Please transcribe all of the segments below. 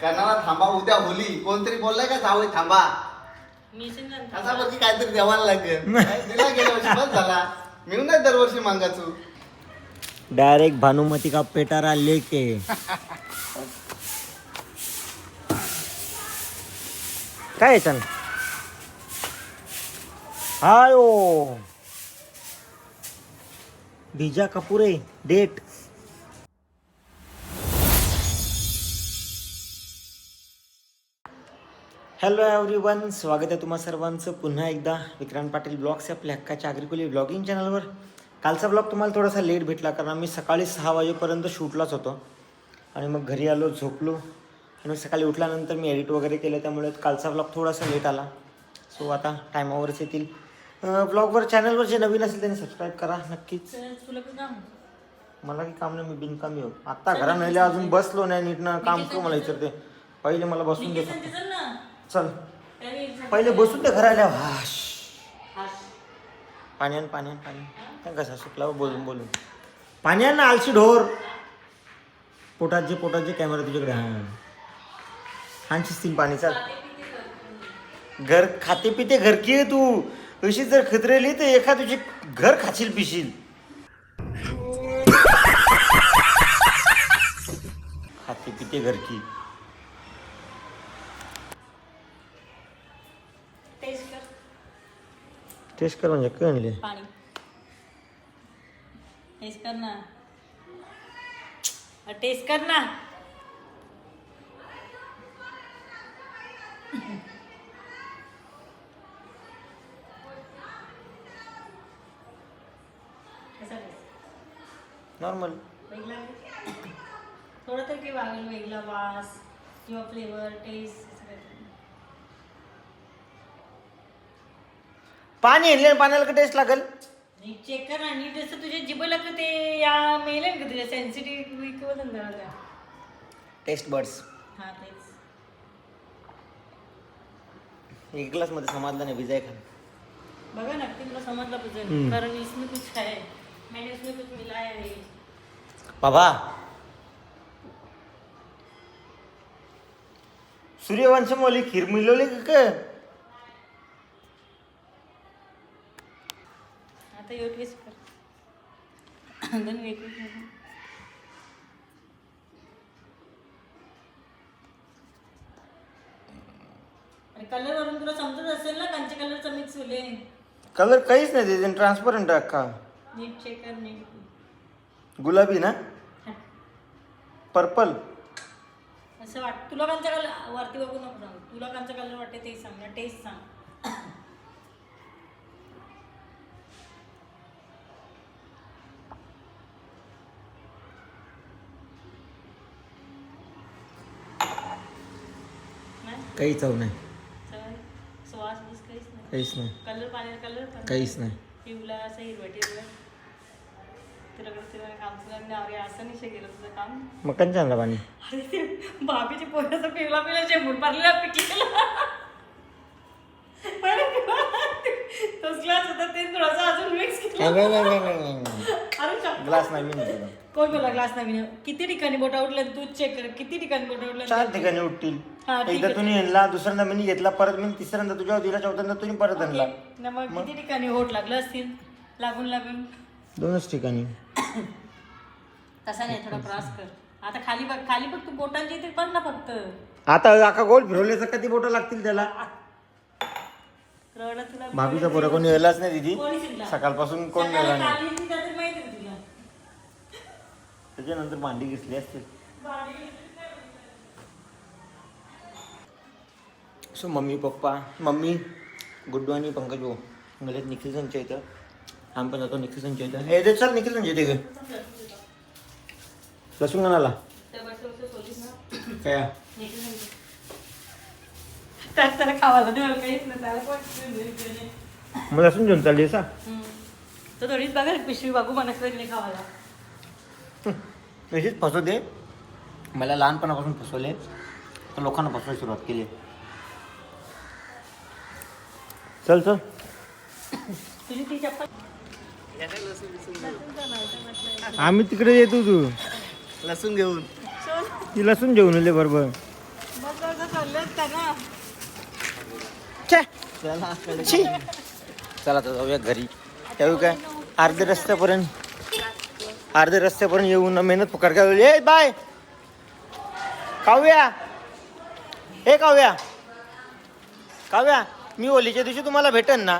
कर्णाला थांबा उद्या होली. कोणतरी बोललाय का जावई थांबा? असा बघ की काहीतरी देवाला लागेल. दिला गेल्या वर्षी बस झाला. मी नाही दरवर्षी मागायचो. डायरेक्ट भानुमती का पेटारा लेके. काय याच्यान हायो बीजा कपूरे डेट. हॅलो एव्हरीवन स्वागत आहे तुम्हा सर्वांचं. पुन्हा एकदा विक्रांत पाटील ब्लॉग्स या आपल्या हक्काच्या आग्रिकोली ब्लॉगिंग चॅनलवर कालचा ब्लॉग तुम्हाला थोडासा लेट भेटला कारण आम्ही सकाळी सहा वाजेपर्यंत शूटलाच होतो. आणि मग घरी आलो झोपलो. आणि मग सकाळी उठल्यानंतर मी एडिट वगैरे केलं त्यामुळे कालचा ब्लॉग थोडासा लेट आला. सो आता टायमावरच येतील. ब्लॉगवर चॅनलवर जे नवीन असेल त्यांनी सबस्क्राईब करा नक्कीच. मला काही काम नाही मी बिनकामी हो आत्ता घरा नाही अजून बसलो नाही नीटनं काम करू मला विचारते. पहिले मला बसून दे. चल. पहिले बसून ते घराला हाश. पाण्यान पाण्यान पाणी कसा सुकला हो बोलून बोलून. पाण्यान ना आलशी ढोर. पोटात जे पोटात जे कॅमेरा तुझ्याकडे. हा. हांशीच पाणी चाल. घर खाते पिते घर की आहे तू. अशी जर खतरेली तर एका तुझी घर खाशील पिशील. खाते पिते घर टेस्ट कर म्हणजे कळले पाणी टेस्ट कर ना टेस्ट कर ना? नॉर्मल वेगळा थोडं तर काही वागेल वेगळा वास किंवा फ्लेवर टेस्ट पाणी आणले पाण्याला का टेस्ट लागेल? नीट चेक कर ना. नीट असं तुझ्या जिबला का ते या मेले का तुझ्या? सेन्सिटिव्ह वीक होतं टेस्ट बर्ड्स हा तेच. एक ग्लासमध्ये समाजला नाही विजय खान. बघा नक्की तुला समजलं पाहिजे. कारण इसमें कुछ है. मैंने इसमें कुछ मिलाया है. बाबा. सूर्यवंशमौली खीर मिळवली का आता टेस्ट कर दोन कलर वरून तुला समजत असेल ना कांचे कलरचा मिक्स होले कलर काहीच नाही त्याचे ट्रान्सपरंट अख्खा. नीट चेक कर नीट गुलाबी ना. पर्पल असं वाट तुला कांचा कलर वरती बघू नको सांग. तुला कांचा कलर वाटते ते सांग ना टेस्ट सांग. काही चव नाही. बीस काहीच नाही. काहीच नाही. कलर पाण्याचा कलर पण काहीच नाही. पिवला असं हिरवट हिरवट तुला कडे तुला काम तुला नावरे असं नाही गेलं तुझं काम. मग आणला पाणी? अरे ते भाभीच्या पोराचा पिवला पिवला शेंबूड पारलेला पिकलेला. बरं पिवळा. तोच ग्लास होता ते थोडासा अजून मिक्स केला. नाही नाही नाही नाही नाही अरे. ग्लास नाही मी नाही घेणार. कोण बोला ग्लास नवीन किती ठिकाणी बोटा उठल्या तू चेक कर. किती ठिकाणी बोटा उठल्या चार ठिकाणी उठतील हा, ठीक एकदा आहे. तुम्ही आणला दुसऱ्यांदा मी घेतला परत मी तिसऱ्यांदा तुझ्यावर दिला चौथ्यांदा तुम्ही परत आणला. ना मग किती ठिकाणी होट लागलं असतील? लागून लागून. दोनच ठिकाणी. तसा नाही थोडा त्रास कर. आता खाली बघ खाली बघ तू बोटांची इथे बघ ना फक्त. आता आका गोल फिरवल्याचं कधी बोटं लागतील त्याला? रडा तुला भाभीचा पोरा कोणी यायलाच नाही दिदी? सकाळपासून कोण सकाळी नेला नाही. त्याच्यानंतर भांडी घेतली असतील. So mummy papa mummy Guddu आणि पंकज भाऊ गेलेत निखिल संचय इथं आम्ही पण जातो निखिल संचय इथं हे दे चल निखिल संचय इथे लसूण आला काय. मग लसूण घेऊन चालली सा हम्म. तो थोडीच बघा पिशवी बघू म्हणत नाही खावायला. तशीच फसवते मला लहानपणापासून फसवले. तर लोकांना फसवायला सुरुवात केली. चल चल. तुझी ती चप्पल. आम्ही तिकडे येतो तू. लसूण घेऊन. ती लसूण घेऊन आले बरोबर. छी. चला आता जाऊया घरी. येऊ काय? अर्ध्या रस्त्यापर्यंत. अर्ध्या रस्त्यापर्यंत येऊन मेहनत काय ए बाय. काव्या. हे काव्या. काव्या मी होलीच्या दिवशी तुम्हाला भेटेन ना?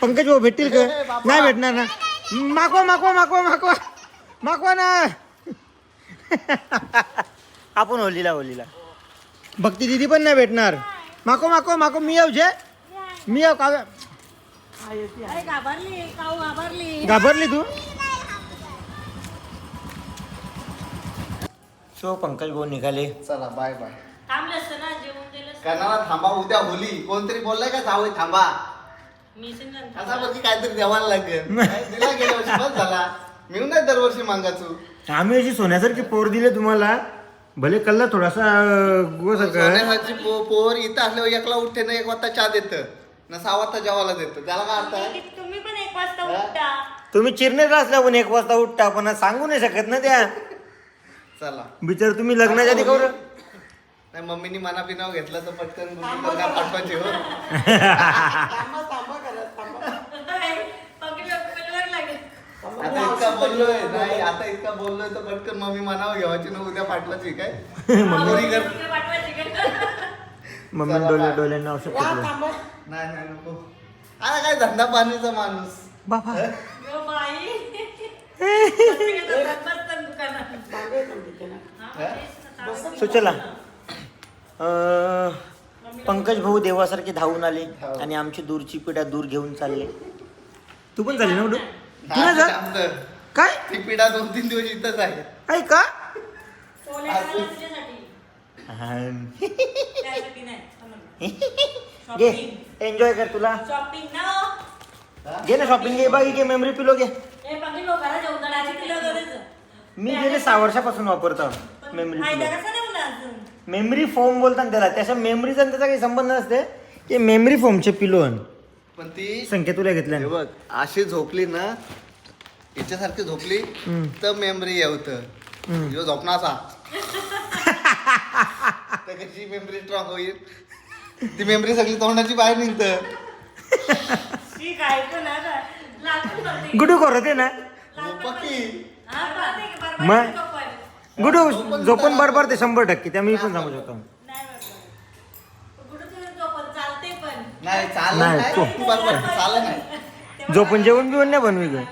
पंकज भाऊ भेटतील का? नाही भेटणार ना. मागवा मागवा मागवा मागवा. मागवा ना. आपण होलीला होलीला. भक्ती दिदी पण नाही भेटणार. माको माको माको मी येऊ जे. मी येऊ काव्या. घाबरली तू? सो पंकज भाऊ निघाले. चला बाय बाय थांबलं असतं ना जेवण दिलं थांबा उद्या होली. कोणतरी बोललाय का जावं थांबा? मी बघ की काहीतरी द्यावायला लागेल. काय दिला गेल्या वर्षी बस झाला. मी नाही दरवर्षी आम्ही अशी सोन्यासारखी पोर दिले तुम्हाला. भले कल्ला थोडासा पो- पोर इथं असल्यावर एकला उठते ना एक वाजता चहा देतं. ना सहा वाजता जेवायला देतं. त्याला काय अर्थ आहे? तुम्ही पण एक वाजता? उठता. तुम्ही चिरनेर असल्या पण एक वाजता उठता पण सांगू नाही शकत ना त्या. चला. बिचार तुम्ही लग्नाच्या आधी कवर नाही मम्मीनी मना पिनाव घेतलं तर पटकन काय पाठवायचे हो आता इतका बोललोय नाही आता इतका बोललोय तर पटकन मम्मी मनावर घ्यावायची ना उद्या पाठवायची काय घरी कर? मम्मी डोले डोल्यांना औषध टाकलं. नाही नाही नको. आता काय धंदा पाणीचा माणूस. बाबा. बाई बसतात दुकानात. हा, तेच ना, सो चला अं, पंकज भाऊ देवासारखे धावून आले हो. आणि आमची दूरची पिढ्या दूर घेऊन चालले तू पण चालली ना उडू जा. काय ती पिढा दोन तीन दिवस इथंच आहे काय का. घे. एन्जॉय कर तुला. घे ना शॉपिंग घे बाई घे मेमरी पिलो घे हे पकडली लोक घरात जेवण करायची किलो गरज. मी गेले सहा वर्षापासून वापरतो. मेमरी फायदा कसा नाही अजून? मेमरी फोम बोलतात त्याला. त्याच्या मेमरीचा आणि त्याचा काही संबंध नसते. ते मेमरी फोमचे पिलो आण. पण ती संख्या तुला हे घेतल्या बघ अशी झोपली ना याच्यासारखी झोपली. तर मेमरी येवतं. ह्यो झोपणाचा. तर कशी मेमरी स्ट्रॉंग होईल? ती मेमरी सगळी तोंडाची बाहेर निघतं. ठीक आहे पण आता. लाजून पडते. गुडू करते ना. की. हा, की बरं मग? गुडू झोपून बरोबर ते शंभर टक्के. त्या मी पण सांगू शकतो. नाही चाललं नाही, नाही तो. तू बरोबर चाललं नाही. झोपून जेवण बिवण नाही बनवी ग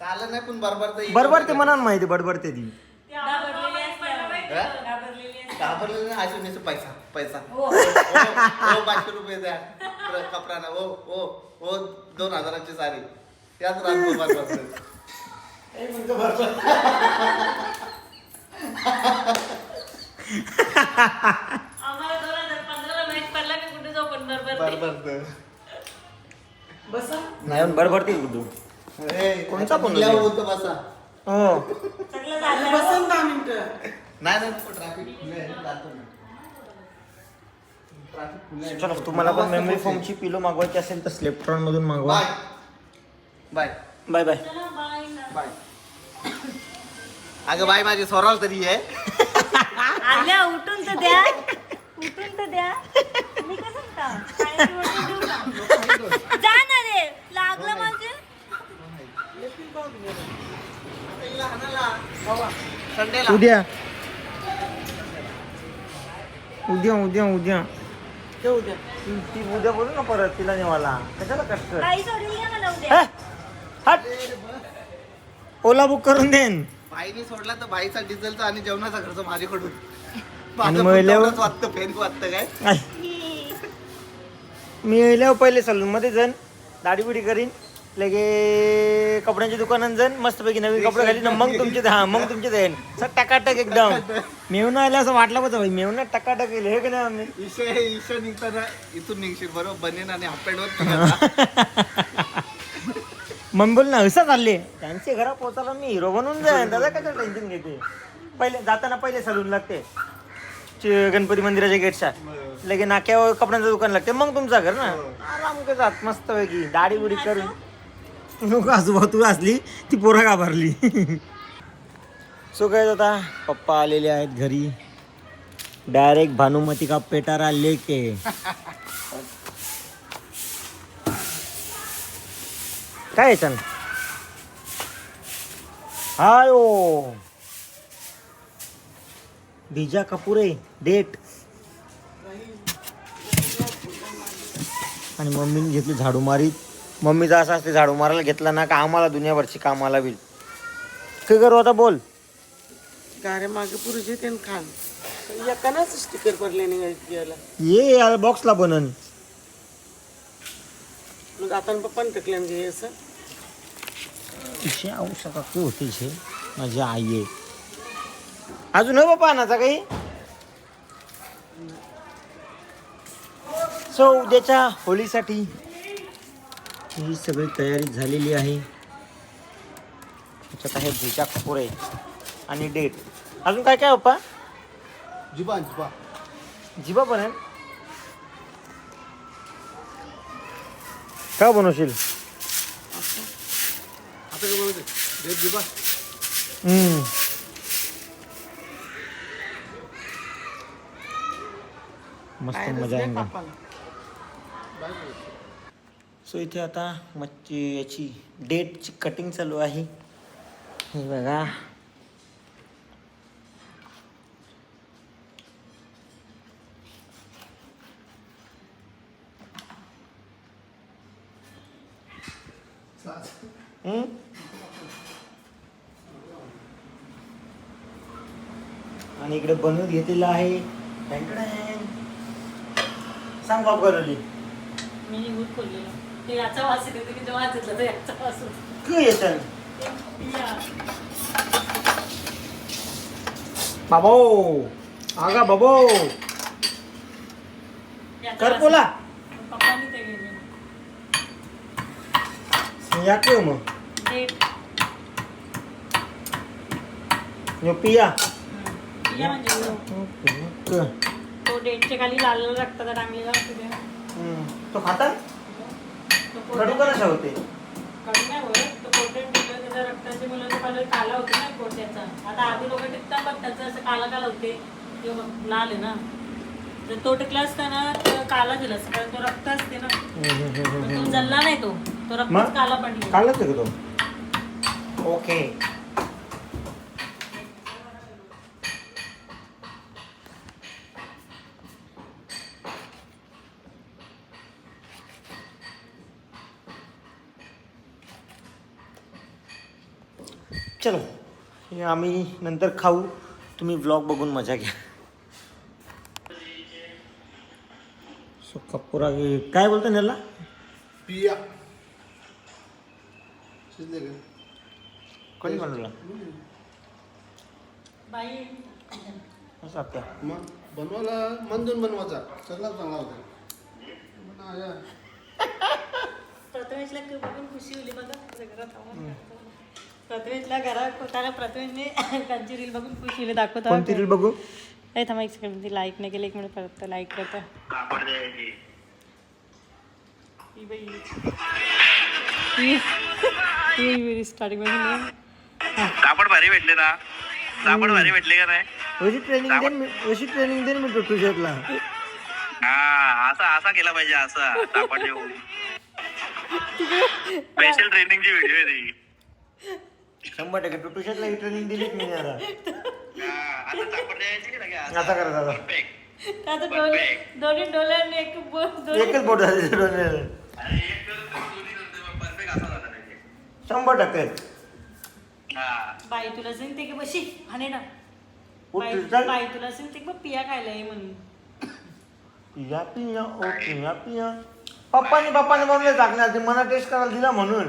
चाललं नाही पण बरोबर तर बरोबर ते मनात माहिती बरोबर ते ती घाबरलेली. हा? नाही पैसा पैसा. हो. ओ, ओ, पाचशे रुपये द्या. कपराना ओ ओ ओ दोन हजाराची साडी. याच रात बरोबर आम्हाला दोन हजार पंधराला माहीत पडला की कुठे झोपून बरोबर ते. बरोबर नाही बरोबर ते गुडू कोणता फोन होता? बोलतो बसा हो सगळं झालं. नाही नाही ट्रॅफिक फुले आहे, जातो मी. ट्रॅफिक फुले आहे. चला तुम्हाला पण मेमरी फोमची पिलो मागवायची असेल तर स्लेप्ट्रॉन मधून मागवा बाय बाय बाय बाय चला, bye ना. बाय. अगं बाय माझी सोराल तरी आहे. आल्या उठून तर द्या. उठून तर द्या. मी कसं का पाण्याची बॉटल देऊ का? जा ना रे. लागलं म्हणजे संडेला. उद्या. उद्या उद्या उद्या. ती ती उद्या बोलू ना परत तिला नेवाला. कशाला कष्ट? मला उद्या. हट. ओला बुक करून देन बाईने सोडला तर बाईचा डिझेलचा आणि जेवणाचा खर्च माझ्याकडून. आणि मग वाटतं फेन वाटतं काय? आय, मी येल्यावर पहिले सलून मध्ये जाईन दाढी बिडी करीन लगे कपड्यांच्या दुकानात जाईन मस्तपैकी नवीन कपडे घालीन मग तुमचे हा मग तुमचे जाईन सर टकाटक एकदम. मेवणं आलं असं वाटलं होतं भाई मेवणं टकाटक येईल हे की नाही आम्ही. ईशा ईशा निघताना इथून निघशील बरोबर बनेन आणि हाफ पॅन्टवर मग बोल ना असं चालले. त्यांचे घरा पोचायला मी हिरो बनून जाईन दादा काय टेन्शन घेते? पहिले जाताना पहिले सलून लागते. चे- गणपती मंदिराच्या गेटच्या. लगे नाक्यावर कपड्यांचं दुकान लागते. मग तुमचं घर ना? आराम के जात मस्त पैकी. दाढी बिडी करून. नको आजोबा तू असली ती पोरा घाबरली सो काय आता पप्पा आलेले आहेत घरी. डायरेक्ट भानुमती का पेटारा लेके. काय याच्यान हायो बीजा कपूरे डेट. आणि मम्मीने घेतली झाडू मारीत मम्मीचा असं असते झाडू मारायला घेतला ना का आम्हाला दुनियाभरची कामाला होईल काय करू आता बोल. गारे मागे पुरुष येते आणि खाल एकानाच स्टिकर पडले नाही ये याला बॉक्सला बनन. मग आता पप्पाने टाकले घे असं. तिचे आवश्यक काय होते छे माझी आई आहे. अजून हो बापा आणायचा काही? सो उद्याच्या होळीसाठी ही सगळी तयारी झालेली आहे. त्याच्यात आहे भुजा कपुरे आणि डेट. अजून काय काय बाप्पा? जिबा जिबा. जिबा बनेल का बनवशील? मस्त मजा सो इथे आता मच्छी याची डेटची कटिंग चालू आहे. हे बघा. हम्म? आणि इकडे बनवून घेतलेलं आहे. सांग बाप घालवली मी निघून खोललेलं ते याचा वास येतो की जेव्हा घेतला तर याचा वास होतो. काय येतं ते पिया. बाबो आगा बाबो कर. पप्पांनी ते गेले या मग यो पिया पिया म्हणजे तो. तो डेटच्या खाली लाल लाल रक्ताचा टांगलेला असतो ते. तो खाता? तो कडू कोरडे- का नशा होते? कडू नाही होत. तो कोरडे टिकलं, त्याच्या रक्ताचे मुलाचा कलर काला होते ना कोट्याचा आता आधी लोक टिकतात बघ त्याचं असं काला काला होते. ते बघ, लाल आहे ना. जर तो टिकला असताना तर काला दिला असता कारण तो रक्त असते ना. पण तो जल्ला नाही तो. तो मग? रक्त काला पडला कालच आहे का तो? ओके. चलो हे आम्ही नंतर खाऊ. तुम्ही ब्लॉग बघून मजा घ्या. सो कपुरा काय बोलतो याला पिया. कोणी बनवला? बाई. असं आपल्या. मग बनवायला मन देऊन बनवायचा. सगळा चांगला होता. प्रथमेशला बघून खुशी होली बघा तुझ्या घरात आवाज येतो. प्रथमेशला घरात होताना प्रथमेशने त्यांची रील बघून खुशी दाखवत. कोणती रील बघू? ए थांबा एक सेकंड ती लाईक नाही केली एक मिनिट परत लाईक करता. ही बाई. ही- ही ही स्टार्टिंगमध्ये कापड भारी भेटले ना? कापड भारी भेटले का नाही? अशी ट्रेनिंग देन अशी ट्रेनिंग देन मी तुझ्यातला हा असा असा केला पाहिजे असा कापड देऊन. स्पेशल ट्रेनिंगची व्हिडिओ आहे ती. शंभर टक्के. टू शर्टला ही ट्रेनिंग दिलीच मी आता. हा, आता कापड द्यायची की नाही का? आता करा दादा Perfect. आता डोले दोन्ही डोळ्यांनी एक बोट एकच बोट झाली. शंभर टक्के. हा. बाई तुला सांगते की बशी? हाणे ना. बाई तुला सांगते की पिया खायला ये म्हणून. पिया पिया ओ पिया पिया. पप्पानी पप्पाने बनवले टाकणार ते मला टेस्ट करायला दिला म्हणून.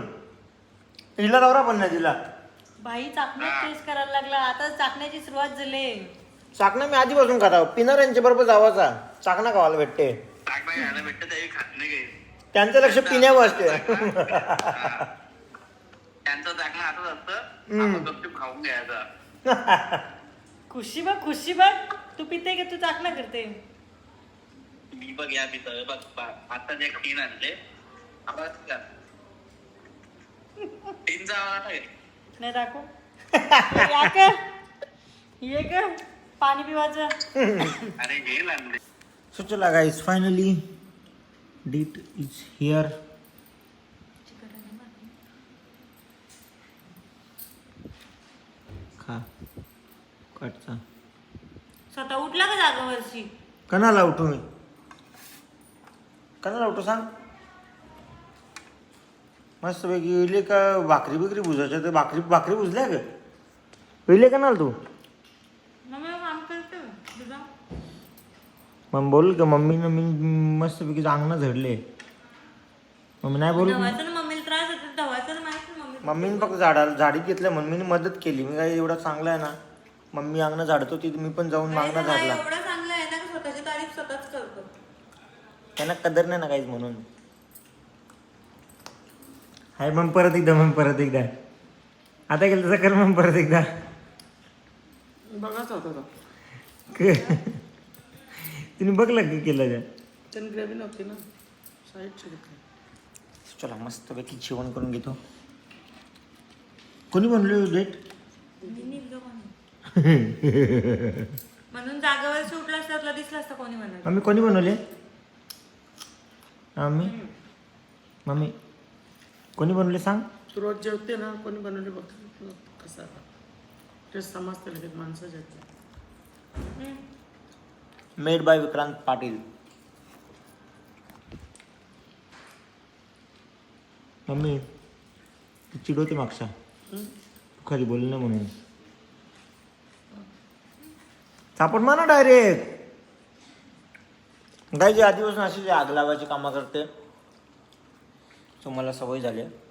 हिला दौरा पण नाही दिला बाई चाकण्यात टेस्ट करायला लागला. आता चाकण्याची सुरुवात झाली. चाकणा मी आधीपासून खाता पिणार यांच्या बरोबर जावाचा. चाकणा खावायला भेटते. चाकणा घ्यायला भेटतं त्यावेळी खात नाही काही. त्यांचं लक्ष पिण्यावर असते. त्यांचं चाकणं असंच असतं. हम्म. आपण गपचूप खाऊन घ्यायचं. खुशी बघ खुशी बघ. तू पिते की? तू चाकणा करते. मी बघ या पितळ बघ. बघ. आता जे टीन आणले. टीनचा आवाज आहे. नाही दाखव. या का पाणी पिवायचं सो चला guys finally diet is here खा. कटचा स्वतः उठला का जागावरची कणाला उठू मी. कणाला उठू सांग. मस्त पैकी इले का भाकरी बिकरी बुजायच्या तर भाकरी भाकरी बुजल्या ग. इले तू? काम करतो तुझा मग बोल ग मम्मीनं मी मस्त पैकी अंगणं झडले. मम्मी नाही बोल ना ना ना मम्मीने फक्त झाडाला झाडीत घेतलं मम्मीने मदत केली. मी काय एवढा चांगला आहे ना? मम्मी अंगणं झाडत तर मी पण जाऊन मागणं झाडला. ना की त्यांना कदर नाही ना काहीच म्हणून. हाय मग परत एकदा मग परत एकदा. आता गेलं तसं कर मग परत एकदा. बघाच होता तिने बघलं का केलं त्या त्याने ग्रेव्ही नव्हती ना. चला मस्तपैकी जेवण करून घेतो. कोणी बनवली डेट म्हणून. जागेवर सुटला असता तुला दिसला असता कोणी म्हणत मम्मी कोणी बनवले? Mummy mummy? कोणी बनवले सांग? तू रोज जेवते ना कोणी बनवली बघ. कसं टेस्ट समजते लगेच माणसं जेवते made by Vikrant Patil. Mummy ती चिडवते मागचा तू खाली बोल ना म्हणून. सापड म्हणा डायरेक्ट काय जे आधीपासून अशी जी आग लावायची कामं करते. तुम्हाला सवय झाली आहे.